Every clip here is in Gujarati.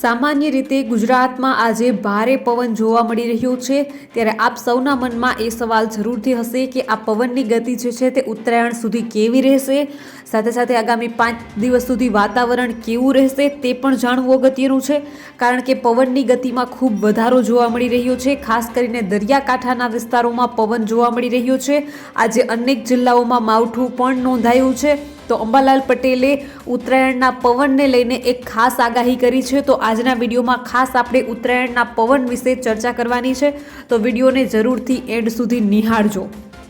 સામાન્ય રીતે ગુજરાતમાં આજે ભારે પવન જોવા મળી રહ્યો છે. ત્યારે આપ સૌના મનમાં એ સવાલ જરૂરથી હશે કે આ પવનની ગતિ જે છે તે ઉત્તરાયણ સુધી કેવી રહેશે? સાથે સાથે આગામી પાંચ દિવસ સુધી વાતાવરણ કેવું રહેશે તે પણ જાણવું અગત્યનું છે. કારણ કે પવનની ગતિમાં ખૂબ વધારો જોવા મળી રહ્યો છે. ખાસ કરીને દરિયાકાંઠાના વિસ્તારોમાં પવન જોવા મળી રહ્યો છે. આજે અનેક જિલ્લાઓમાં માવઠું પણ નોંધાયું છે. તો અંબાલાલ પટેલે ઉત્તરાયણના પવનને લઈને એક ખાસ આગાહી કરી છે. તો આજના વિડીયોમાં ખાસ આપણે ઉત્તરાયણના પવન વિશે ચર્ચા કરવાની છે. તો વિડીયોને જરૂરથી એન્ડ સુધી નિહાળજો.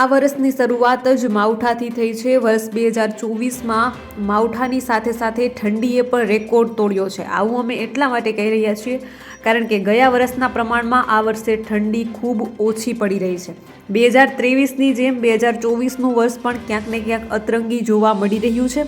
આ વર્ષની શરૂઆત જ માવઠાથી થઈ છે. વર્ષ બે હજાર ચોવીસમાં માવઠાની સાથે સાથે ઠંડીએ પણ રેકોર્ડ તોડ્યો છે. આવું અમે એટલા માટે કહી રહ્યા છીએ કારણ કે ગયા વર્ષના પ્રમાણમાં આ વર્ષે ઠંડી ખૂબ ઓછી પડી રહી છે. બે હજાર ત્રેવીસની જેમ બે હજાર ચોવીસનું વર્ષ પણ ક્યાંક ને ક્યાંક અતરંગી જોવા મળી રહ્યું છે.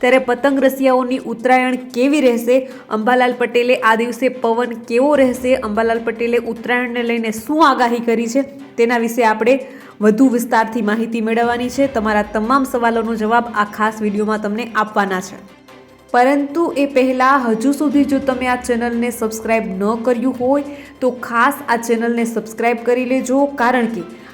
ત્યારે પતંગ રસિયાઓની ઉત્તરાયણ કેવી રહેશે? અંબાલાલ પટેલે આ દિવસે પવન કેવો રહેશે? અંબાલાલ પટેલે ઉત્તરાયણને લઈને શું આગાહી કરી છે? તેના વિશે આપણે વધુ વિસ્તારથી માહિતી મેળવવાની છે. તમારા તમામ સવાલોનો જવાબ આ ખાસ વિડીયોમાં તમને આપવાના છે. પરંતુ એ પહેલાં હજુ સુધી જો તમે આ ચેનલને સબસ્ક્રાઈબ ન કર્યું હોય, તો ખાસ આ ચેનલને સબસ્ક્રાઈબ કરી લેજો. કારણ કે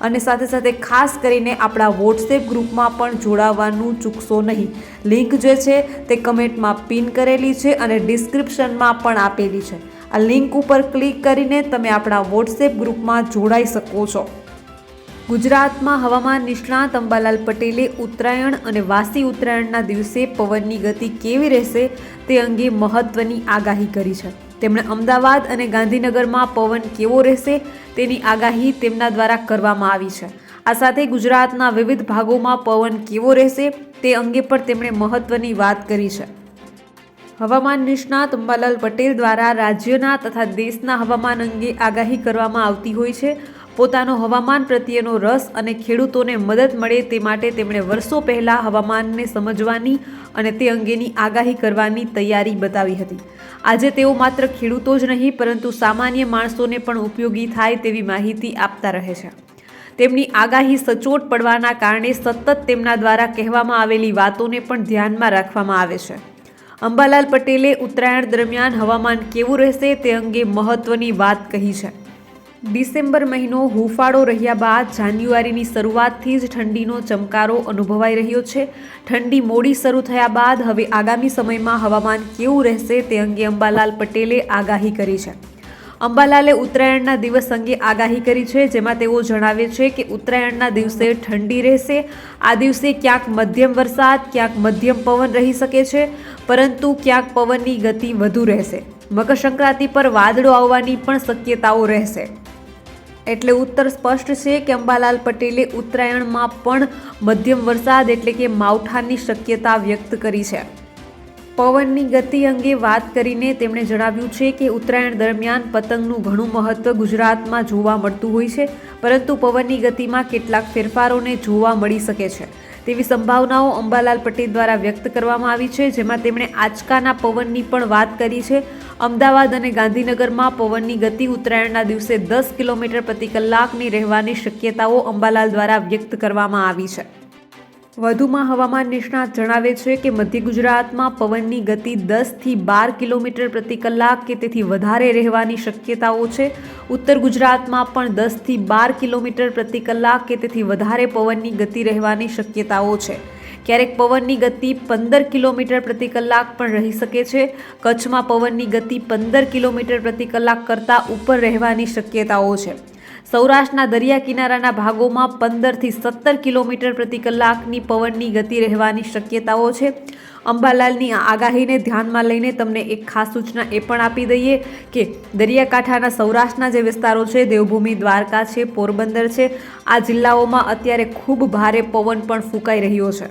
અને સાથે સાથે ખાસ કરીને આપણા વોટ્સએપ ગ્રુપમાં પણ જોડાવાનું ચૂકશો નહીં. લિંક જે છે તે કમેન્ટમાં પિન કરેલી છે અને ડિસ્ક્રિપ્શનમાં પણ આપેલી છે. આ લિંક ઉપર ક્લિક કરીને તમે આપણા વોટ્સએપ ગ્રુપમાં જોડાઈ શકો છો. ગુજરાતમાં હવામાન નિષ્ણાત અંબાલાલ પટેલે ઉત્તરાયણ અને વાસી ઉત્તરાયણના દિવસે પવનની ગતિ કેવી રહેશે તે અંગે મહત્ત્વની આગાહી કરી છે. તેમણે અમદાવાદ અને ગાંધીનગરમાં પવન કેવો રહેશે તેની આગાહી તેમના દ્વારા કરવામાં આવી છે. આ સાથે ગુજરાતના વિવિધ ભાગોમાં પવન કેવો રહેશે તે અંગે પણ તેમણે મહત્વની વાત કરી છે. હવામાન નિષ્ણાત અંબાલાલ પટેલ દ્વારા રાજ્યના તથા દેશના હવામાન અંગે આગાહી કરવામાં આવતી હોય છે. પોતાનો હવામાન પ્રત્યેનો રસ અને ખેડૂતોને મદદ મળે તે માટે તેમણે વર્ષો પહેલાં હવામાનને સમજવાની અને તે અંગેની આગાહી કરવાની તૈયારી બતાવી હતી. આજે તેઓ માત્ર ખેડૂતો જ નહીં, પરંતુ સામાન્ય માણસોને પણ ઉપયોગી થાય તેવી માહિતી આપતા રહે છે. તેમની આગાહી સચોટ પડવાના કારણે સતત તેમના દ્વારા કહેવામાં આવેલી વાતોને પણ ધ્યાનમાં રાખવામાં આવે છે. અંબાલાલ પટેલે ઉત્તરાયણ દરમિયાન હવામાન કેવું રહેશે તે અંગે મહત્વની વાત કહી છે. ડિસેમ્બર મહિનો હુફાળો રહ્યા બાદ જાન્યુઆરીની શરૂઆતથી જ ઠંડીનો ચમકારો અનુભવાઈ રહ્યો છે. ઠંડી મોડી શરૂ થયા બાદ હવે આગામી સમયમાં હવામાન કેવું રહેશે તે અંગે અંબાલાલ પટેલે આગાહી કરી છે. અંબાલાલે ઉત્તરાયણના દિવસ અંગે આગાહી કરી છે, જેમાં તેઓ જણાવે છે કે ઉત્તરાયણના દિવસે ઠંડી રહેશે. આ દિવસે ક્યાંક મધ્યમ વરસાદ, ક્યાંક મધ્યમ પવન રહી શકે છે, પરંતુ ક્યાંક પવનની ગતિ વધુ રહેશે. મકર સંક્રાંતિ પર વાદળો આવવાની પણ શક્યતાઓ રહેશે. એટલે ઉત્તર સ્પષ્ટ છે કે અંબાલાલ પટેલે ઉત્તરાયણમાં પણ મધ્યમ વરસાદ એટલે કે માવઠાની શક્યતા વ્યક્ત કરી છે. પવનની ગતિ અંગે વાત કરીને તેમણે જણાવ્યું છે કે ઉત્તરાયણ દરમિયાન પતંગનું ઘણું મહત્વ ગુજરાતમાં જોવા મળતું હોય છે, પરંતુ પવનની ગતિમાં કેટલાક ફેરફારોને જોવા મળી શકે છે. તેવી સંભાવનાઓ અંબાલાલ પટેલ દ્વારા વ્યક્ત કરવામાં આવી છે, જેમાં તેમણે આંચકાના પવનની પણ વાત કરી છે. અમદાવાદ અને ગાંધીનગરમાં પવનની ગતિ ઉત્તરાયણના દિવસે દસ કિલોમીટર પ્રતિ કલાકની રહેવાની શક્યતાઓ અંબાલાલ દ્વારા વ્યક્ત કરવામાં આવી છે. વધુમાં હવામાન નિષ્ણાત જણાવે છે કે મધ્ય ગુજરાતમાં પવનની ગતિ દસથી બાર કિલોમીટર પ્રતિ કલાક કે તેથી વધારે રહેવાની શક્યતાઓ છે. ઉત્તર ગુજરાતમાં પણ દસથી બાર કિલોમીટર પ્રતિ કલાક કે તેથી વધારે પવનની ગતિ રહેવાની શક્યતાઓ છે. ક્યારેક પવનની ગતિ પંદર કિલોમીટર પ્રતિ કલાક પણ રહી શકે છે. કચ્છમાં પવનની ગતિ પંદર કિલોમીટર પ્રતિ કલાક કરતાં ઉપર રહેવાની શક્યતાઓ છે. સૌરાષ્ટ્રના દરિયા કિનારાના ભાગોમાં પંદરથી સત્તર કિલોમીટર પ્રતિ કલાકની પવનની ગતિ રહેવાની શક્યતાઓ છે. અંબાલાલની આગાહીને ધ્યાનમાં લઈને તમને એક ખાસ સૂચના એ પણ આપી દઈએ કે દરિયાકાંઠાના સૌરાષ્ટ્રના જે વિસ્તારો છે, દેવભૂમિ, દ્વારકા છે, પોરબંદર છે, આ જિલ્લાઓમાં અત્યારે ખૂબ ભારે પવન પણ ફૂંકાઈ રહ્યો છે.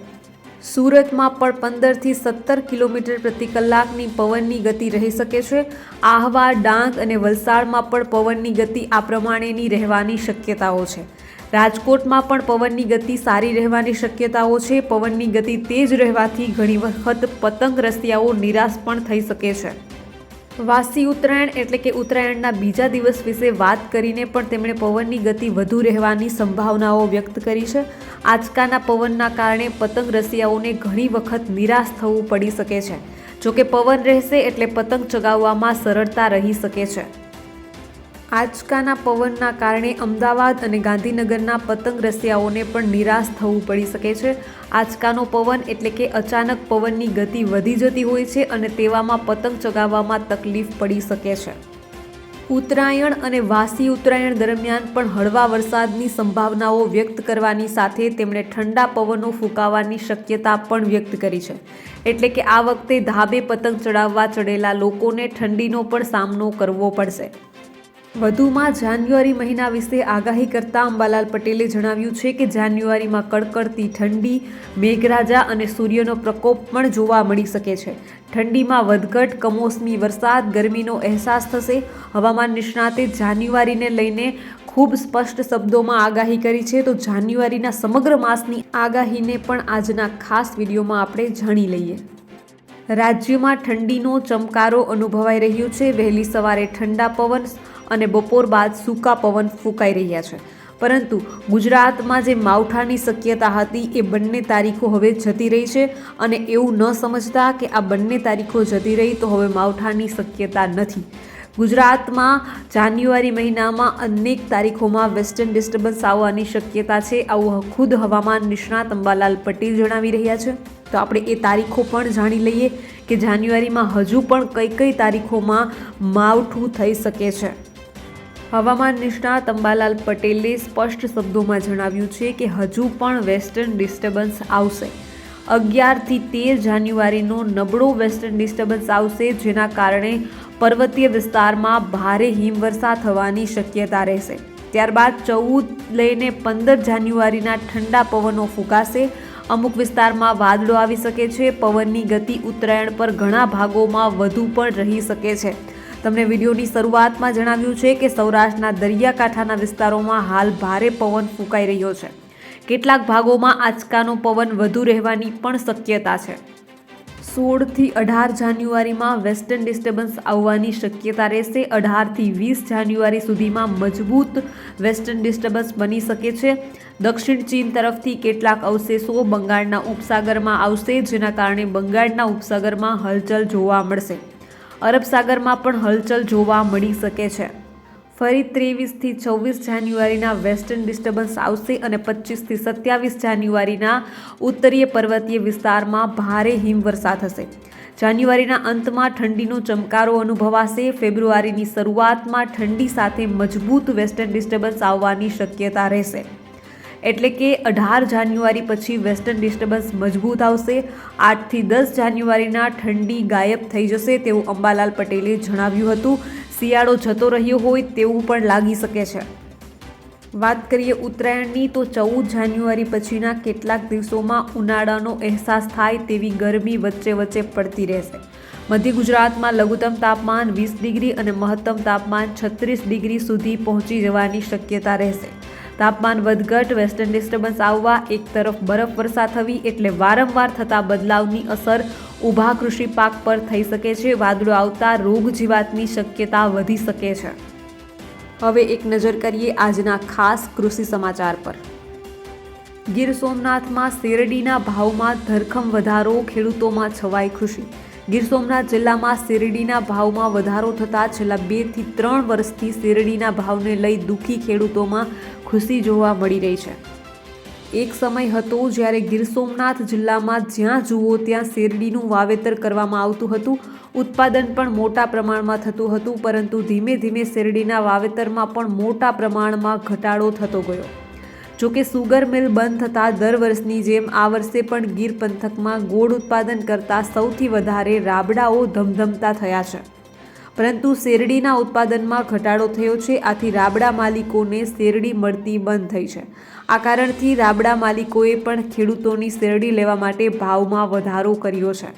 સુરતમાં પણ પંદરથી સત્તર કિલોમીટર પ્રતિ કલાકની પવનની ગતિ રહી શકે છે. આહવા, ડાંગ અને વલસાડમાં પણ પવનની ગતિ આ પ્રમાણેની રહેવાની શક્યતાઓ છે. રાજકોટમાં પણ પવનની ગતિ સારી રહેવાની શક્યતાઓ છે. પવનની ગતિ તેજ રહેવાથી ઘણી વખત પતંગ રસિયાઓ નિરાશ પણ થઈ શકે છે. વાસી ઉત્તરાયણ એટલે કે ઉત્તરાયણના બીજા દિવસ વિશે વાત કરીને પણ તેમણે પવનની ગતિ વધુ રહેવાની સંભાવનાઓ વ્યક્ત કરી છે. આંચકાના પવનના કારણે પતંગ રસિયાઓને ઘણી વખત નિરાશ થવું પડી શકે છે. જોકે પવન રહેશે એટલે પતંગ ચગાવવામાં સરળતા રહી શકે છે. આંચકાના પવનના કારણે અમદાવાદ અને ગાંધીનગરના પતંગ રસિયાઓને પણ નિરાશ થવું પડી શકે છે. આંચકાનો પવન એટલે કે અચાનક પવનની ગતિ વધી જતી હોય છે અને તેવામાં પતંગ ચગાવવામાં તકલીફ પડી શકે છે. ઉત્તરાયણ અને વાસી ઉત્તરાયણ દરમિયાન પણ હળવા વરસાદની સંભાવનાઓ વ્યક્ત કરવાની સાથે તેમણે ઠંડા પવનો ફૂંકાવાની શક્યતા પણ વ્યક્ત કરી છે. એટલે કે આ વખતે ધાબે પતંગ ચડાવવા ચડેલા લોકોને ઠંડીનો પણ સામનો કરવો પડશે. વધુમાં જાન્યુઆરી મહિના વિશે આગાહી કરતા અંબાલાલ પટેલે જણાવ્યું છે કે જાન્યુઆરીમાં કડકડતી ઠંડી, મેઘરાજા અને સૂર્યનો પ્રકોપ પણ જોવા મળી શકે છે. ઠંડીમાં વધઘટ, કમોસમી વરસાદ, ગરમીનો અહેસાસ થશે. હવામાન નિષ્ણાતે જાન્યુઆરીને લઈને ખૂબ સ્પષ્ટ શબ્દોમાં આગાહી કરી છે. તો જાન્યુઆરીના સમગ્ર માસની આગાહીને પણ આજના ખાસ વિડીયોમાં આપણે જાણી લઈએ. રાજ્યમાં ઠંડીનો ચમકારો અનુભવાઈ રહ્યો છે. વહેલી સવારે ઠંડા પવન અને બપોર બાદ સૂકા પવન ફૂંકાઈ રહ્યા છે. પરંતુ ગુજરાતમાં જે માવઠાની શક્યતા હતી એ બંને તારીખો હવે જતી રહી છે અને એવું ન સમજતા કે આ બંને તારીખો જતી રહી તો હવે માવઠાની શક્યતા નથી. ગુજરાતમાં જાન્યુઆરી મહિનામાં અનેક તારીખોમાં વેસ્ટર્ન ડિસ્ટર્બન્સ આવવાની શક્યતા છે આવું ખુદ હવામાન નિષ્ણાત અંબાલાલ પટેલ જણાવી રહ્યા છે. તો આપણે એ તારીખો પણ જાણી લઈએ કે જાન્યુઆરીમાં હજુ પણ કઈ કઈ તારીખોમાં માવઠું થઈ શકે છે. હવામાન નિષ્ણાત અંબાલાલ પટેલે સ્પષ્ટ શબ્દોમાં જણાવ્યું છે કે હજુ પણ વેસ્ટર્ન ડિસ્ટર્બન્સ આવશે. અગિયારથી તેર જાન્યુઆરીનો નબળો વેસ્ટર્ન ડિસ્ટર્બન્સ આવશે, જેના કારણે પર્વતીય વિસ્તારમાં ભારે હિમવર્ષા થવાની શક્યતા રહેશે. ત્યારબાદ ચૌદ લઈને પંદર જાન્યુઆરીના ઠંડા પવનો ફૂંકાશે. અમુક વિસ્તારમાં વાદળો આવી શકે છે. પવનની ગતિ ઉત્તરાયણ પર ઘણા ભાગોમાં વધુ પણ રહી શકે છે. તમને વિડીયોની શરૂઆતમાં જણાવ્યું છે કે સૌરાષ્ટ્રના દરિયાકાંઠાના વિસ્તારોમાં હાલ ભારે પવન ફૂંકાઈ રહ્યો છે. કેટલાક ભાગોમાં આંચકાનો પવન વધુ રહેવાની પણ શક્યતા છે. સોળથી અઢાર જાન્યુઆરીમાં વેસ્ટર્ન ડિસ્ટર્બન્સ આવવાની શક્યતા રહેશે. અઢારથી વીસ જાન્યુઆરી સુધીમાં મજબૂત વેસ્ટર્ન ડિસ્ટર્બન્સ બની શકે છે. દક્ષિણ ચીન તરફથી કેટલાક અવશેષો બંગાળના ઉપસાગરમાં આવશે, જેના કારણે બંગાળના ઉપસાગરમાં હલચલ જોવા મળશે. અરબ સાગરમાં પણ હલચલ જોવા મળી શકે છે. ફરી ત્રેવીસથી છવ્વીસ જાન્યુઆરીના વેસ્ટર્ન ડિસ્ટર્બન્સ આવશે અને પચીસથી સત્યાવીસ જાન્યુઆરીના ઉત્તરીય પર્વતીય વિસ્તારમાં ભારે હિમવર્ષા થશે. જાન્યુઆરીના અંતમાં ઠંડીનો ચમકારો અનુભવાશે. ફેબ્રુઆરીની શરૂઆતમાં ઠંડી સાથે મજબૂત વેસ્ટર્ન ડિસ્ટર્બન્સ આવવાની શક્યતા રહેશે. એટલે કે અઢાર જાન્યુઆરી પછી વેસ્ટર્ન ડિસ્ટર્બન્સ મજબૂત આવશે. આઠથી દસ જાન્યુઆરીના ઠંડી ગાયબ થઈ જશે તેવું અંબાલાલ પટેલે જણાવ્યું હતું. શિયાળો જતો રહ્યો હોય તેવું પણ લાગી શકે છે. વાત કરીએ ઉત્તરાયણની તો ચૌદ જાન્યુઆરી પછીના કેટલાક દિવસોમાં ઉનાળાનો અહેસાસ થાય તેવી ગરમી વચ્ચે વચ્ચે પડતી રહેશે. મધ્ય ગુજરાતમાં લઘુત્તમ તાપમાન વીસ ડિગ્રી અને મહત્તમ તાપમાન છત્રીસ ડિગ્રી સુધી પહોંચી જવાની શક્યતા રહેશે. તાપમાન વધઘટ વેસ્ટર્ન ડિસ્ટર્બન્સ આવવા, એક તરફ બરફ વર્ષા થવી એટલે વારંવાર થતા બદલાવની અસર ઊભા કૃષિ પાક પર થઈ શકે છે. વાદળો આવતા રોગ જીવાતની શક્યતા વધી શકે છે. હવે એક નજર કરીએ આજના ખાસ કૃષિ સમાચાર પર. ગીર સોમનાથમાં શેરડીના ભાવમાં ધરખમ વધારો, ખેડૂતોમાં છવાઈ ખુશી. ગીર સોમનાથ જિલ્લામાં શેરડીના ભાવમાં વધારો થતાં છેલ્લા બેથી ત્રણ વર્ષથી શેરડીના ભાવને લઈ દુઃખી ખેડૂતોમાં ખુશી જોવા મળી રહી છે. એક સમય હતો જ્યારે ગીર સોમનાથ જિલ્લામાં જ્યાં જુઓ ત્યાં શેરડીનું વાવેતર કરવામાં આવતું હતું. ઉત્પાદન પણ મોટા પ્રમાણમાં થતું હતું, પરંતુ ધીમે ધીમે શેરડીના વાવેતરમાં પણ મોટા પ્રમાણમાં ઘટાડો થતો ગયો. જોકે સુગર મિલ બંધ થતાં દર વર્ષની જેમ આ વર્ષે પણ ગીર પંથકમાં ગોળ ઉત્પાદન કરતાં સૌથી વધારે રાબડાઓ ધમધમતા થયા છે. પરંતુ શેરડીના ઉત્પાદનમાં ઘટાડો થયો છે. આથી રાબડા માલિકોને શેરડી મળતી બંધ થઈ છે. આ કારણથી રાબડા માલિકોએ પણ ખેડૂતોની શેરડી લેવા માટે ભાવમાં વધારો કર્યો છે.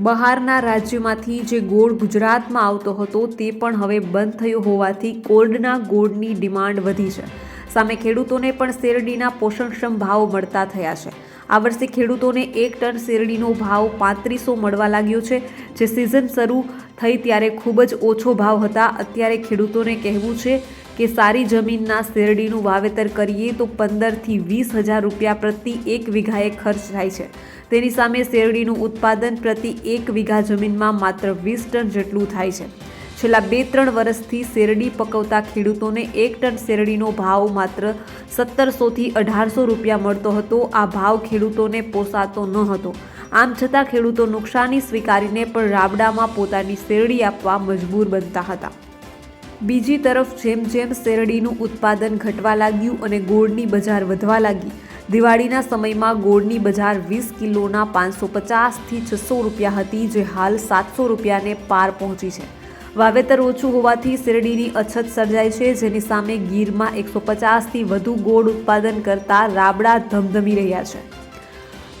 બહારના રાજ્યમાંથી જે ગોળ ગુજરાતમાં આવતો હતો તે પણ હવે બંધ થયો હોવાથી કોલ્ડના ગોળની ડિમાન્ડ વધી છે. સામે ખેડૂતોને પણ શેરડીના પોષણક્ષમ ભાવ મળતા થયા છે. આ વર્ષે ખેડૂતોને એક ટન શેરડીનો ભાવ પાંત્રીસો મળવા લાગ્યો છે. જે સિઝન શરૂ થઈ ત્યારે ખૂબ જ ઓછો ભાવ હતા. અત્યારે ખેડૂતોને કહેવું છે કે સારી જમીનના શેરડીનું વાવેતર કરીએ તો પંદરથી વીસ હજાર રૂપિયા પ્રતિ એક વીઘાએ ખર્ચ થાય છે. તેની સામે શેરડીનું ઉત્પાદન પ્રતિ એક વીઘા જમીનમાં માત્ર વીસ ટન જેટલું થાય છે. છેલ્લા બે ત્રણ વર્ષથી શેરડી પકવતા ખેડૂતોને એક ટન શેરડીનો ભાવ માત્ર સત્તરસોથી અઢારસો રૂપિયા મળતો હતો. આ ભાવ ખેડૂતોને પોસાતો ન હતો. આમ છતાં ખેડૂતો નુકસાની સ્વીકારીને પણ રાબડામાં પોતાની શેરડી આપવા મજબૂર બનતા હતા. બીજી તરફ જેમ જેમ શેરડીનું ઉત્પાદન ઘટવા લાગ્યું અને ગોળની બજાર વધવા લાગી, દિવાળીના સમયમાં ગોળની બજાર વીસ કિલોના પાંચસો પચાસથી છસો રૂપિયા હતી, જે હાલ સાતસો રૂપિયાને પાર પહોંચી છે. વાવેતર ઓછું હોવાથી શેરડીની અછત સર્જાય છે, જેની સામે ગીરમાં એકસો પચાસથી વધુ ગોળ ઉત્પાદન કરતા રાબડા ધમધમી રહ્યા છે.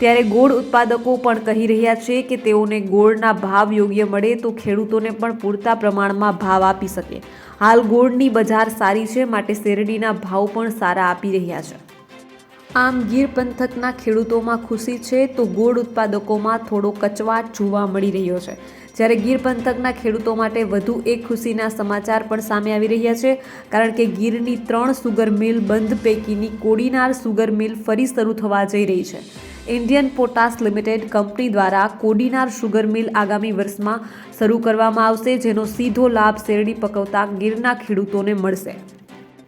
ત્યારે ગોળ ઉત્પાદકો પણ કહી રહ્યા છે કે તેઓને ગોળના ભાવ યોગ્ય મળે તો ખેડૂતોને પણ પૂરતા પ્રમાણમાં ભાવ આપી શકે. હાલ ગોળની બજાર સારી છે, માટે શેરડીના ભાવ પણ સારા આપી રહ્યા છે. આમ ગીર પંથકના ખેડૂતોમાં ખુશી છે, તો ગોળ ઉત્પાદકોમાં થોડો કચવાટ જોવા મળી રહ્યો છે. જ્યારે ગીર પંથકના ખેડૂતો માટે વધુ એક ખુશીના સમાચાર પણ સામે આવી રહ્યા છે, કારણ કે ગીરની ત્રણ સુગર મિલ બંધ, પૈકીની કોડીનાર સુગર મિલ ફરી શરૂ થવા જઈ રહી છે. ઇન્ડિયન પોટાસ લિમિટેડ કંપની દ્વારા કોડીનાર સુગર મિલ આગામી વર્ષમાં શરૂ કરવામાં આવશે, જેનો સીધો લાભ શેરડી પકવતા ગીરના ખેડૂતોને મળશે.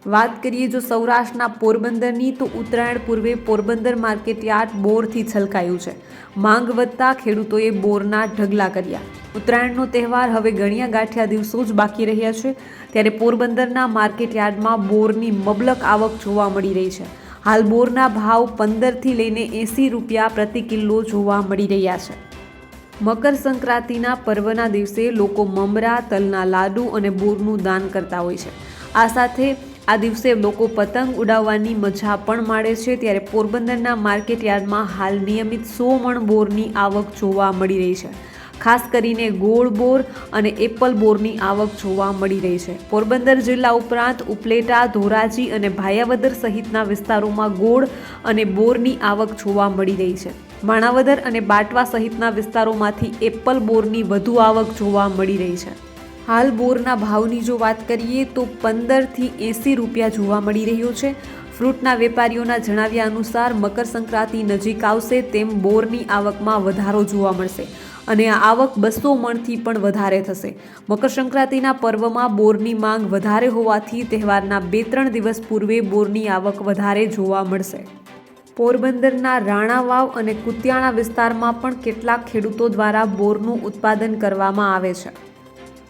વાત કરીએ જો સૌરાષ્ટ્રના પોરબંદરની, તો ઉત્તરાયણ પૂર્વે પોરબંદર માર્કેટ યાર્ડ બોરથી છલકાયું છે. માંગ વધતા ખેડૂતોએ બોરના ઢગલા કર્યા. ઉત્તરાયણનો તહેવાર હવે ગણ્યા ગાંઠ્યા દિવસો જ બાકી રહ્યા છે, ત્યારે પોરબંદરના માર્કેટયાર્ડમાં બોરની મબલક આવક જોવા મળી રહી છે. હાલ બોરના ભાવ પંદરથી લઈને એંસી રૂપિયા પ્રતિ કિલો જોવા મળી રહ્યા છે. મકર સંક્રાંતિના પર્વના દિવસે લોકો મમરા, તલના લાડુ અને બોરનું દાન કરતા હોય છે. આ સાથે આ દિવસે લોકો પતંગ ઉડાવવાની મજા પણ માણે છે. ત્યારે પોરબંદરના માર્કેટ યાર્ડમાં હાલ નિયમિત સો મણ બોરની આવક જોવા મળી રહી છે. ખાસ કરીને ગોળ બોર અને એપલ બોરની આવક જોવા મળી રહી છે. પોરબંદર જિલ્લા ઉપરાંત ઉપલેટા, ધોરાજી અને ભાયાવદર સહિતના વિસ્તારોમાં ગોળ અને બોરની આવક જોવા મળી રહી છે. માણાવદર અને બાટવા સહિતના વિસ્તારોમાંથી એપલ બોરની વધુ આવક જોવા મળી રહી છે. હાલ બોરના ભાવની જો વાત કરીએ તો પંદરથી એંસી રૂપિયા જોવા મળી રહ્યો છે. ફ્રૂટના વેપારીઓના જણાવ્યા અનુસાર મકર સંક્રાંતિ નજીક આવશે તેમ બોરની આવકમાં વધારો જોવા મળશે અને આ આવક બસો મણથી પણ વધારે થશે. મકર સંક્રાંતિના પર્વમાં બોરની માંગ વધારે હોવાથી તહેવારના બે ત્રણ દિવસ પૂર્વે બોરની આવક વધારે જોવા મળશે. પોરબંદરના રાણાવાવ અને કુતિયાણા વિસ્તારમાં પણ કેટલાક ખેડૂતો દ્વારા બોરનું ઉત્પાદન કરવામાં આવે છે.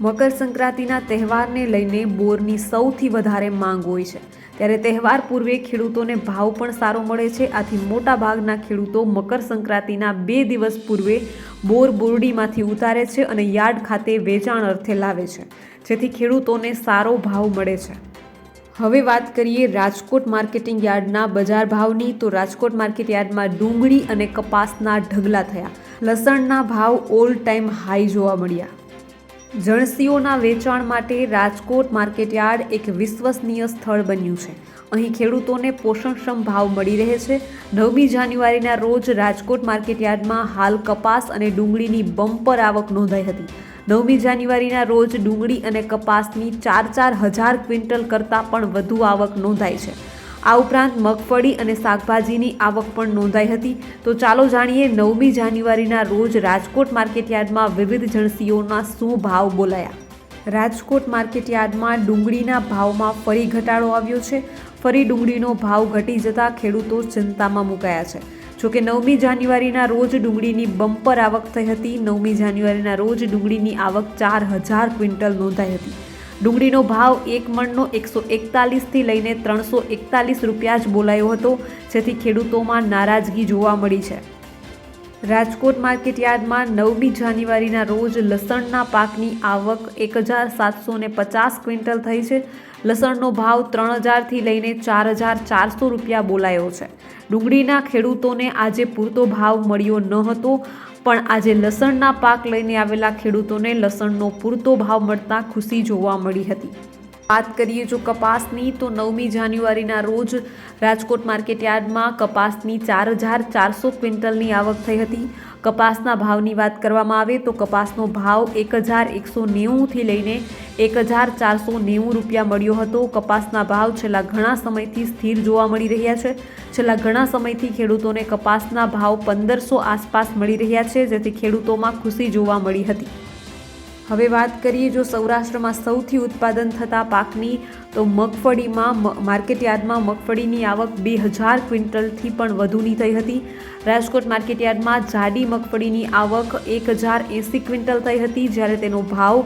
મકર સંક્રાંતિના તહેવારને લઈને બોરની સૌથી વધારે માંગ હોય છે. ત્યારે તહેવાર પૂર્વે ખેડૂતોને ભાવ પણ સારો મળે છે. આથી મોટા ભાગના ખેડૂતો મકર સંક્રાંતિના બે દિવસ પૂર્વે બોર બોરડીમાંથી ઉતારે છે અને યાર્ડ ખાતે વેચાણ અર્થે લાવે છે, જેથી ખેડૂતોને સારો ભાવ મળે છે. હવે વાત કરીએ રાજકોટ માર્કેટિંગ યાર્ડના બજાર ભાવની. તો રાજકોટ માર્કેટ યાર્ડમાં ડુંગળી અને કપાસના ઢગલા થયા. લસણના ભાવ ઓલ ટાઈમ હાઈ જોવા મળ્યા. જણસીઓના વેચાણ માટે રાજકોટ માર્કેટ યાર્ડ એક વિશ્વસનીય સ્થળ બન્યું છે. અહીં ખેડૂતોને પોષણક્ષમ ભાવ મળી રહે છે. નવમી જાન્યુઆરીના રોજ રાજકોટ માર્કેટયાર્ડમાં હાલ કપાસ અને ડુંગળીની બમ્પર આવક નોંધાઈ હતી. નવમી જાન્યુઆરીના રોજ ડુંગળી અને કપાસની ચાર ચાર હજાર ક્વિન્ટલ કરતાં પણ વધુ આવક નોંધાઈ છે. આ ઉપરાંત મગફળી અને શાકભાજીની આવક પણ નોંધાઈ હતી. તો ચાલો જાણીએ, નવમી જાન્યુઆરીના રોજ રાજકોટ માર્કેટયાર્ડમાં વિવિધ જણસીઓના શું ભાવ બોલાયા? રાજકોટ માર્કેટયાર્ડમાં ડુંગળીના ભાવમાં ફરી ઘટાડો આવ્યો છે. ફરી ડુંગળીનો ભાવ ઘટી જતાં ખેડૂતો ચિંતામાં મુકાયા છે. જોકે નવમી જાન્યુઆરીના રોજ ડુંગળીની બમ્પર આવક થઈ હતી. નવમી જાન્યુઆરીના રોજ ડુંગળીની આવક ચાર હજાર ક્વિન્ટલ નોંધાઈ હતી. ડુંગળીનો ભાવ એક મણનો એકસો એકતાલીસથી લઈને ત્રણસો એકતાલીસ રૂપિયા જ બોલાયો હતો, જેથી ખેડૂતોમાં નારાજગી જોવા મળી છે. રાજકોટ માર્કેટયાર્ડમાં નવમી જાન્યુઆરીના રોજ લસણના પાકની આવક એક હજાર સાતસો ને પચાસ ક્વિન્ટલ થઈ છે. લસણનો ભાવ ત્રણ હજારથી લઈને ચાર હજાર ચારસો રૂપિયા બોલાયો છે. ડુંગળીના ખેડૂતોને આજે પૂરતો ભાવ મળ્યો ન હતો. પણ આજે લસણના પાક લઈને આવેલા ખેડૂતોને લસણનો પૂરતો ભાવ મળતા ખુશી જોવા મળી હતી. વાત કરીએ જો કપાસની, તો નવમી જાન્યુઆરીના રોજ રાજકોટ માર્કેટયાર્ડમાં કપાસની ચાર હજાર ચારસો ક્વિન્ટલની આવક થઈ હતી. કપાસના ભાવની વાત કરવામાં આવે તો કપાસનો ભાવ એક હજાર એકસો નેવુંથી લઈને એક હજાર ચારસો નેવું રૂપિયા મળ્યો હતો. કપાસના ભાવ છેલ્લા ઘણા સમયથી સ્થિર જોવા મળી રહ્યા છે. છેલ્લા ઘણા સમયથી ખેડૂતોને કપાસના ભાવ પંદરસો આસપાસ મળી રહ્યા છે, જેથી ખેડૂતોમાં ખુશી જોવા મળી હતી. હવે વાત કરીએ જો સૌરાષ્ટ્રમાં સૌથી ઉત્પાદન થતા પાકની, તો મગફળીમાં માર્કેટયાર્ડમાં મગફળીની આવક બે હજાર ક્વિન્ટલથી પણ વધુની થઈ હતી. રાજકોટ માર્કેટયાર્ડમાં જાડી મગફળીની આવક એક હજાર એંસી ક્વિન્ટલ થઈ હતી, જ્યારે તેનો ભાવ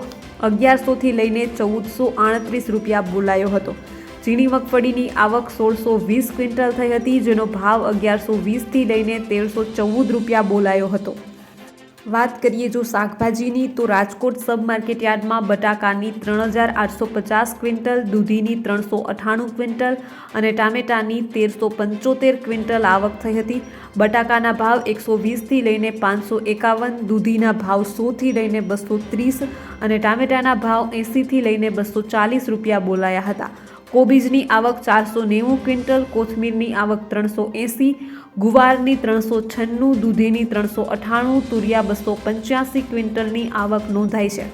અગિયારસોથી લઈને ચૌદસો આડત્રીસ રૂપિયા બોલાયો હતો. ઝીણી મગફળીની આવક સોળસો વીસ ક્વિન્ટલ થઈ હતી, જેનો ભાવ અગિયારસો વીસથી લઈને તેરસો ચૌદ રૂપિયા બોલાયો હતો. વાત કરીએ જો શાકભાજીની, તો રાજકોટ સબ માર્કેટ યાર્ડમાં બટાકાની ત્રણ હજાર આઠસો પચાસ ક્વિન્ટલ, દૂધીની ત્રણસો અઠ્ઠાણું ક્વિન્ટલ અને ટામેટાની તેરસો પંચોતેર ક્વિન્ટલ આવક થઈ હતી. બટાકાના ભાવ એકસો વીસથી લઈને પાંચસો એકાવન, દૂધીના ભાવ સોથી લઈને બસો ત્રીસ અને ટામેટાના ભાવ એંસીથી લઈને બસો ચાલીસ રૂપિયા બોલાયા હતા. કોબીજની આવક ચારસો નેવું ક્વિન્ટલ, કોથમીરની આવક ત્રણસો એંસી ગુવારની ત્રણસો છન્નું, દૂધીની ત્રણસો અઠ્ઠાણું તુરિયા બસો પંચ્યાસી ક્વિન્ટલની આવક નોંધાઈ છે.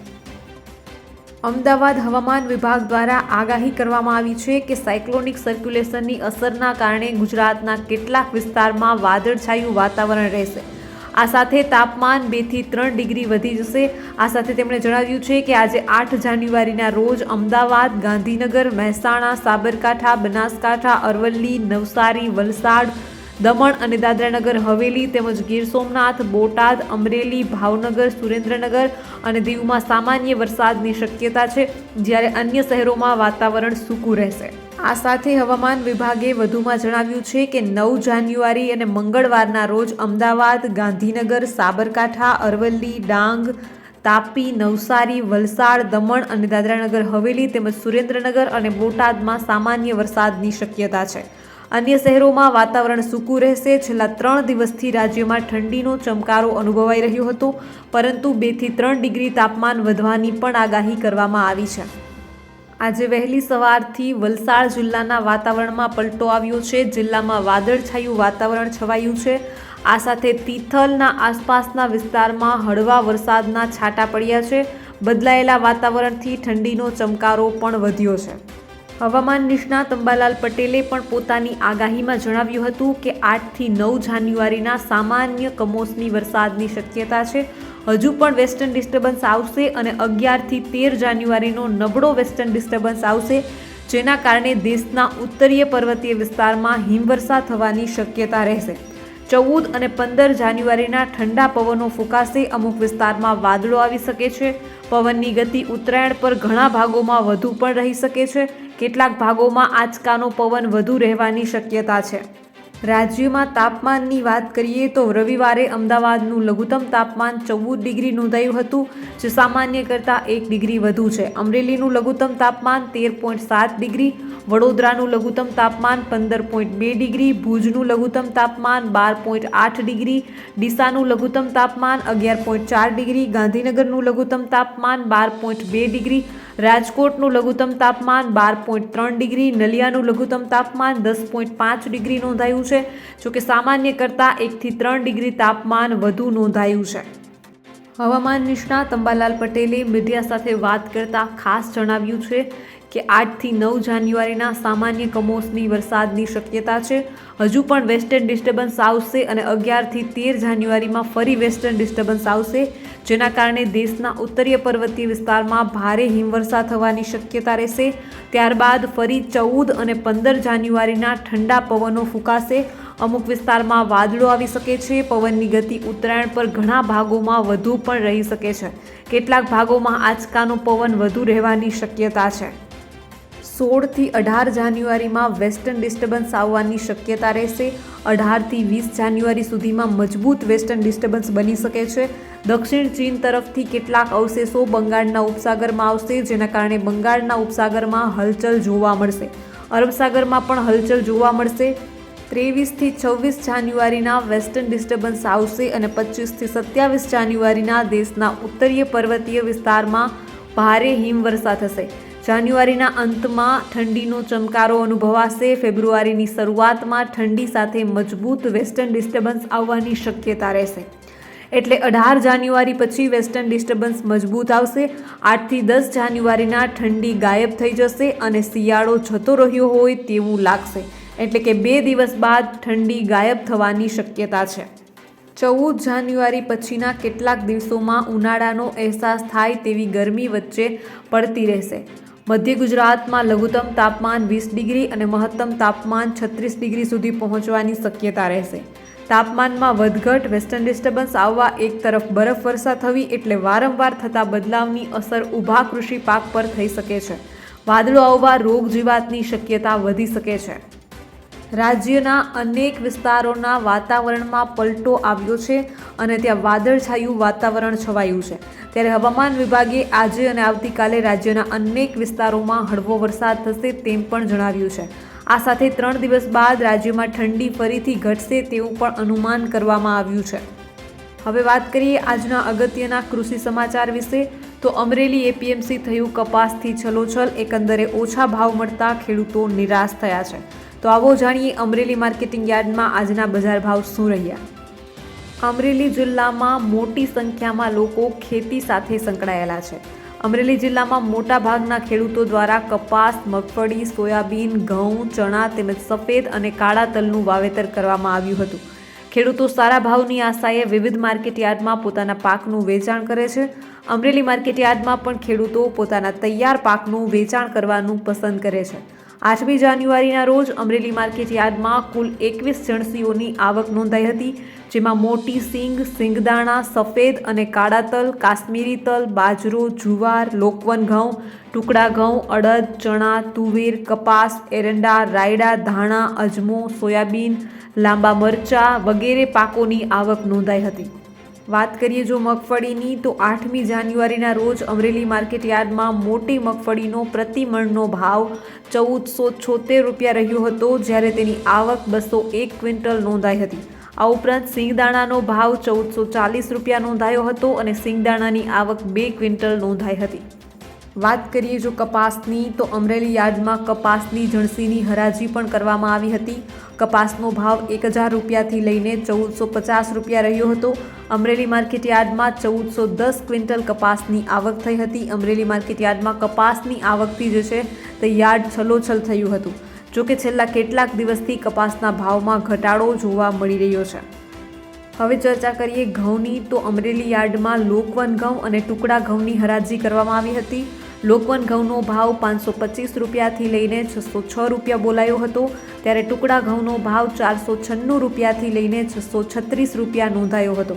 અમદાવાદ હવામાન વિભાગ દ્વારા આગાહી કરવામાં આવી છે કે સાયક્લોનિક સર્ક્યુલેશનની અસરના કારણે ગુજરાતના કેટલાક વિસ્તારમાં વાદળછાયું વાતાવરણ રહેશે. આ સાથે તાપમાન બેથી ત્રણ ડિગ્રી વધી જશે. આ સાથે તેમણે જણાવ્યું છે કે આજે આઠ જાન્યુઆરીના રોજ અમદાવાદ, ગાંધીનગર, મહેસાણા, સાબરકાંઠા, બનાસકાંઠા, અરવલ્લી, નવસારી, વલસાડ દમણ અને દાદરાનગર, હવેલી તેમજ ગીર સોમનાથ, બોટાદ, અમરેલી, ભાવનગર, સુરેન્દ્રનગર અને દીવમાં સામાન્ય વરસાદની શક્યતા છે. જ્યારે અન્ય શહેરોમાં વાતાવરણ સૂકું રહેશે. આ સાથે હવામાન વિભાગે વધુમાં જણાવ્યું છે કે નવ જાન્યુઆરી અને મંગળવારના રોજ અમદાવાદ, ગાંધીનગર, સાબરકાંઠા, અરવલ્લી, ડાંગ, તાપી, નવસારી, વલસાડ, દમણ અને દાદરાનગર, હવેલી તેમજ સુરેન્દ્રનગર અને બોટાદમાં સામાન્ય વરસાદની શક્યતા છે. અન્ય શહેરોમાં વાતાવરણ સૂકું રહેશે. છેલ્લા ત્રણ દિવસથી રાજ્યમાં ઠંડીનો ચમકારો અનુભવાઈ રહ્યો હતો, પરંતુ બેથી ત્રણ ડિગ્રી તાપમાન વધવાની પણ આગાહી કરવામાં આવી છે. આજે વહેલી સવારથી વલસાડ જિલ્લાના વાતાવરણમાં પલટો આવ્યો છે. જિલ્લામાં વાદળછાયું વાતાવરણ છવાયું છે. આ સાથે તિથલના આસપાસના વિસ્તારમાં હળવા વરસાદના છાંટા પડ્યા છે. બદલાયેલા વાતાવરણથી ઠંડીનો ચમકારો પણ વધ્યો છે. હવામાન નિષ્ણાત અંબાલાલ પટેલે પણ પોતાની આગાહીમાં જણાવ્યું હતું કે આઠથી નવ જાન્યુઆરીના સામાન્ય કમોસમી વરસાદની શક્યતા છે. હજુ પણ વેસ્ટર્ન ડિસ્ટર્બન્સ આવશે અને અગિયારથી તેર જાન્યુઆરીનો નબળો વેસ્ટર્ન ડિસ્ટર્બન્સ આવશે, જેના કારણે દેશના ઉત્તરીય પર્વતીય વિસ્તારમાં હિમવર્ષા થવાની શક્યતા રહેશે. ચૌદ અને પંદર જાન્યુઆરીના ઠંડા પવનો ફૂંકાશે, અમુક વિસ્તારમાં વાદળો આવી શકે છે. પવનની ગતિ ઉત્તરાયણ પર ઘણા ભાગોમાં વધુ પણ રહી શકે છે. કેટલાક ભાગોમાં આંચકાનો પવન વધુ રહેવાની શક્યતા છે. રાજ્યમાં તાપમાનની વાત કરીએ તો રવિવારે અમદાવાદનું લઘુત્તમ તાપમાન ચૌદ ડિગ્રી નોંધાયું હતું, જે સામાન્ય કરતાં એક ડિગ્રી વધુ છે. અમરેલીનું લઘુત્તમ તાપમાન તેર પોઈન્ટ સાત ડિગ્રી વડોદરાનું લઘુત્તમ તાપમાન પંદર પોઈન્ટ બે ડિગ્રી, ભુજનું લઘુત્તમ તાપમાન બાર પોઈન્ટ આઠ ડિગ્રી, ડીસાનું લઘુત્તમ તાપમાન અગિયાર પોઈન્ટ ચાર ડિગ્રી, ગાંધીનગરનું લઘુત્તમ તાપમાન બાર પોઈન્ટ બે ડિગ્રી, રાજકોટનું લઘુત્તમ તાપમાન બાર પોઈન્ટ ત્રણ ડિગ્રી, નલિયાનું લઘુત્તમ તાપમાન દસ પોઈન્ટ પાંચ ડિગ્રી નોંધાયું છે. જોકે સામાન્ય કરતાં એકથી ત્રણ ડિગ્રી તાપમાન વધુ નોંધાયું છે. હવામાન નિષ્ણાત અંબાલાલ પટેલે મીડિયા સાથે વાત કરતા ખાસ જણાવ્યું છે કે આઠથી નવ જાન્યુઆરીના સામાન્ય કમોસમી વરસાદની શક્યતા છે. હજુ પણ વેસ્ટર્ન ડિસ્ટર્બન્સ આવશે અને અગિયારથી તેર જાન્યુઆરીમાં ફરી વેસ્ટર્ન ડિસ્ટર્બન્સ આવશે, જેના કારણે દેશના ઉત્તરીય પર્વતીય વિસ્તારમાં ભારે હિમવર્ષા થવાની શક્યતા રહેશે. ત્યારબાદ ફરી ચૌદ અને પંદર જાન્યુઆરીના ઠંડા પવનો ફૂંકાશે. અમુક વિસ્તારમાં વાદળો આવી શકે છે. પવનની ગતિ ઉત્તરાયણ પર ઘણા ભાગોમાં વધુ પણ રહી શકે છે. કેટલાક ભાગોમાં આંચકાનો પવન વધુ રહેવાની શક્યતા છે. સોળથી અઢાર જાન્યુઆરીમાં વેસ્ટર્ન ડિસ્ટર્બન્સ આવવાની શક્યતા રહેશે. અઢારથી વીસ જાન્યુઆરી સુધીમાં મજબૂત વેસ્ટર્ન ડિસ્ટર્બન્સ બની શકે છે. દક્ષિણ ચીન તરફથી કેટલાક અવશેષો બંગાળના ઉપસાગરમાં આવશે, જેના કારણે બંગાળના ઉપસાગરમાં હલચલ જોવા મળશે. અરબસાગરમાં પણ હલચલ જોવા મળશે. ત્રેવીસથી છવ્વીસ જાન્યુઆરીના વેસ્ટર્ન ડિસ્ટર્બન્સ આવશે અને પચીસથી સત્યાવીસ જાન્યુઆરીના દેશના ઉત્તરીય પર્વતીય વિસ્તારમાં ભારે હિમવર્ષા થશે. જાન્યુઆરીના અંતમાં ઠંડીનો ચમકારો અનુભવાશે. ફેબ્રુઆરીની શરૂઆતમાં ઠંડી સાથે મજબૂત વેસ્ટર્ન ડિસ્ટર્બન્સ આવવાની શક્યતા રહેશે. એટલે અઢાર જાન્યુઆરી પછી વેસ્ટર્ન ડિસ્ટર્બન્સ મજબૂત આવશે. આઠથી દસ જાન્યુઆરીના ઠંડી ગાયબ થઈ જશે અને શિયાળો જતો રહ્યો હોય તેવું લાગશે. એટલે કે બે દિવસ બાદ ઠંડી ગાયબ થવાની શક્યતા છે. ચૌદ જાન્યુઆરી પછીના કેટલાક દિવસોમાં ઉનાળાનો અહેસાસ થાય તેવી ગરમી વચ્ચે પડતી રહેશે. મધ્ય ગુજરાતમાં લઘુત્તમ તાપમાન વીસ ડિગ્રી અને મહત્તમ તાપમાન છત્રીસ ડિગ્રી સુધી પહોંચવાની શક્યતા રહેશે. તાપમાનમાં વધઘટ, વેસ્ટર્ન ડિસ્ટર્બન્સ આવવા એક તરફ બરફ વર્ષા થવી એટલે વારંવાર થતા બદલાવની અસર ઊભા કૃષિ પાક પર થઈ શકે છે. વાદળો આવવા રોગ જીવાતની શક્યતા વધી શકે છે. રાજ્યના અનેક વિસ્તારોના વાતાવરણમાં પલટો આવ્યો છે અને ત્યાં વાદળછાયું વાતાવરણ છવાયું છે. ત્યારે હવામાન વિભાગે આજે અને આવતીકાલે રાજ્યના અનેક વિસ્તારોમાં હળવો વરસાદ થશે તેમ પણ જણાવ્યું છે. આ સાથે ત્રણ દિવસ બાદ રાજ્યમાં ઠંડી ફરીથી ઘટશે તેવું પણ અનુમાન કરવામાં આવ્યું છે. હવે વાત કરીએ આજના અગત્યના કૃષિ સમાચાર વિશે. તો અમરેલી એપીએમસી થયું કપાસથી છલોછલ, એકંદરે ઓછા ભાવ મળતા ખેડૂતો નિરાશ થયા છે. તો આવો જાણીએ અમરેલી માર્કેટિંગ યાર્ડમાં આજના બજાર ભાવ શું રહ્યા? અમરેલી જિલ્લામાં મોટી સંખ્યામાં લોકો ખેતી સાથે સંકળાયેલા છે. અમરેલી જિલ્લામાં મોટાભાગના ખેડૂતો દ્વારા કપાસ, મગફળી, સોયાબીન, ઘઉં, ચણા તેમજ સફેદ અને કાળા તલનું વાવેતર કરવામાં આવ્યું હતું. ખેડૂતો સારા ભાવની આશાએ વિવિધ માર્કેટ યાર્ડમાં પોતાના પાકનું વેચાણ કરે છે. અમરેલી માર્કેટ યાર્ડમાં પણ ખેડૂતો પોતાના તૈયાર પાકનું વેચાણ કરવાનું પસંદ કરે છે. આઠમી જાન્યુઆરીના રોજ અમરેલી માર્કેટ યાર્ડમાં કુલ એકવીસ જણસીઓની આવક નોંધાઈ હતી, જેમાં મોટી સિંગ, સિંગદાણા, સફેદ અને કાળા તલ, કાશ્મીરી તલ, બાજરો, જુવાર, લોકવન ઘઉં, ટુકડા ઘઉં, અડદ, ચણા, તુવેર, કપાસ, એરંડા, રાયડા, ધાણા, અજમો, સોયાબીન, લાંબા મરચા વગેરે પાકોની આવક નોંધાઈ હતી. વાત કરીએ જો મગફળીની, તો આઠમી જાન્યુઆરીના રોજ અમરેલી માર્કેટ યાર્ડમાં મોટી મગફળીનો પ્રતિ મણનો ભાવ ચૌદસો છોતેર રૂપિયા રહ્યો હતો, જ્યારે તેની આવક બસો એક ક્વિન્ટલ નોંધાઈ હતી. આ ઉપરાંત સિંગદાણાનો ભાવ ચૌદસો ચાલીસ રૂપિયા નોંધાયો હતો અને સિંગદાણાની આવક બે ક્વિન્ટલ નોંધાઈ હતી. વાત કરીએ જો કપાસની, તો અમરેલી યાર્ડમાં કપાસની જણસીની હરાજી પણ કરવામાં આવી હતી. કપાસનો ભાવ એક હજાર રૂપિયાથી લઈને ચૌદસો પચાસ રૂપિયા રહ્યો હતો. અમરેલી માર્કેટ યાર્ડમાં ચૌદસો દસ ક્વિન્ટલ કપાસની આવક થઈ હતી. અમરેલી માર્કેટ યાર્ડમાં કપાસની આવકથી જે છે, તે યાર્ડ છલોછલ થયું હતું. જોકે છેલ્લા કેટલાક દિવસથી કપાસના ભાવમાં ઘટાડો જોવા મળી રહ્યો છે. હવે ચર્ચા કરીએ ઘઉંની, તો અમરેલી યાર્ડમાં લોકવન ઘઉં અને ટુકડા ઘઉંની હરાજી કરવામાં આવી હતી. લોકવન ઘઉંનો ભાવ પાંચસો પચીસ રૂપિયાથી લઈને છસો છ રૂપિયા બોલાયો હતો. ત્યારે ટુકડા ઘઉંનો ભાવ ચારસો છન્નું રૂપિયાથી લઈને છસો છત્રીસ રૂપિયા નોંધાયો હતો.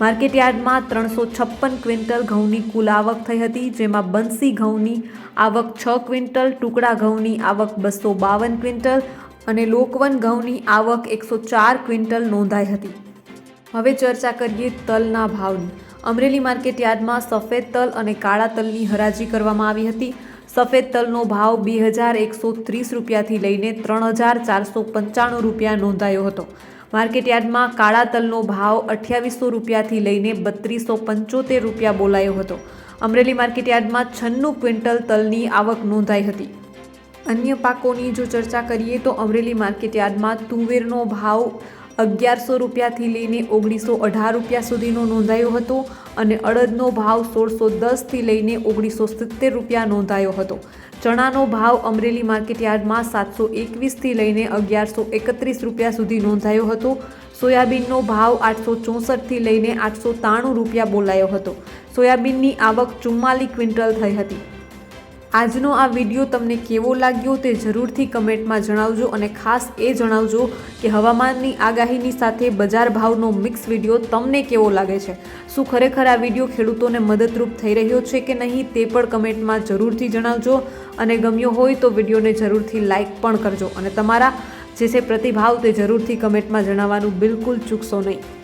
માર્કેટ યાર્ડમાં ત્રણસો છપ્પન ક્વિન્ટલ ઘઉંની કુલ આવક થઈ હતી, જેમાં બંસી ઘઉંની આવક છ ક્વિન્ટલ, ટુકડા ઘઉંની આવક બસો બાવન ક્વિન્ટલ અને લોકવન ઘઉંની આવક એકસો ચાર ક્વિન્ટલ નોંધાઈ હતી. હવે ચર્ચા કરીએ તલના ભાવની. અમરેલી માર્કેટ યાર્ડમાં સફેદ તલ અને કાળા તલની હરાજી કરવામાં આવી હતી. સફેદ તલનો ભાવ બે હજાર એકસો ત્રીસ રૂપિયાથી લઈને ત્રણ હજાર ચારસો પંચાણું રૂપિયા નોંધાયો હતો. માર્કેટ યાર્ડમાં કાળા તલનો ભાવ અઠ્યાવીસો રૂપિયાથી લઈને બત્રીસો પંચોતેર રૂપિયા બોલાયો હતો. અમરેલી માર્કેટ યાર્ડમાં છન્નું ક્વિન્ટલ તલની આવક નોંધાઈ હતી. અન્ય પાકોની જો ચર્ચા કરીએ તો અમરેલી માર્કેટ યાર્ડમાં તુવેરનો ભાવ અગિયારસો રૂપિયાથી લઈને ઓગણીસો અઢાર રૂપિયા સુધીનો નોંધાયો હતો અને અડદનો ભાવ સોળસો દસથી લઈને ઓગણીસો સિત્તેર રૂપિયા નોંધાયો હતો. ચણાનો ભાવ અમરેલી માર્કેટયાર્ડમાં સાતસો એકવીસથી લઈને અગિયારસો એકત્રીસ રૂપિયા સુધી નોંધાયો હતો. સોયાબીનનો ભાવ આઠસો ચોસઠથી લઈને આઠસો ત્રાણું રૂપિયા બોલાયો હતો. સોયાબીનની આવક ચુમ્માલી ક્વિન્ટલ થઈ હતી. આજનો આ વીડિયો તમને કેવો લાગ્યો તે જરૂરથી કમેન્ટમાં જણાવજો અને ખાસ એ જણાવજો કે હવામાનની આગાહીની સાથે બજાર ભાવનો મિક્સ વીડિયો તમને કેવો લાગે છે? શું ખરેખર આ વીડિયો ખેડૂતોને મદદરૂપ થઈ રહ્યો છે કે નહીં તે પણ કમેન્ટમાં જરૂરથી જણાવજો અને ગમ્યો હોય તો વિડીયોને જરૂરથી લાઇક પણ કરજો અને તમારા જે છે પ્રતિભાવ તે જરૂરથી કમેન્ટમાં જણાવવાનું બિલકુલ ચૂકશો નહીં.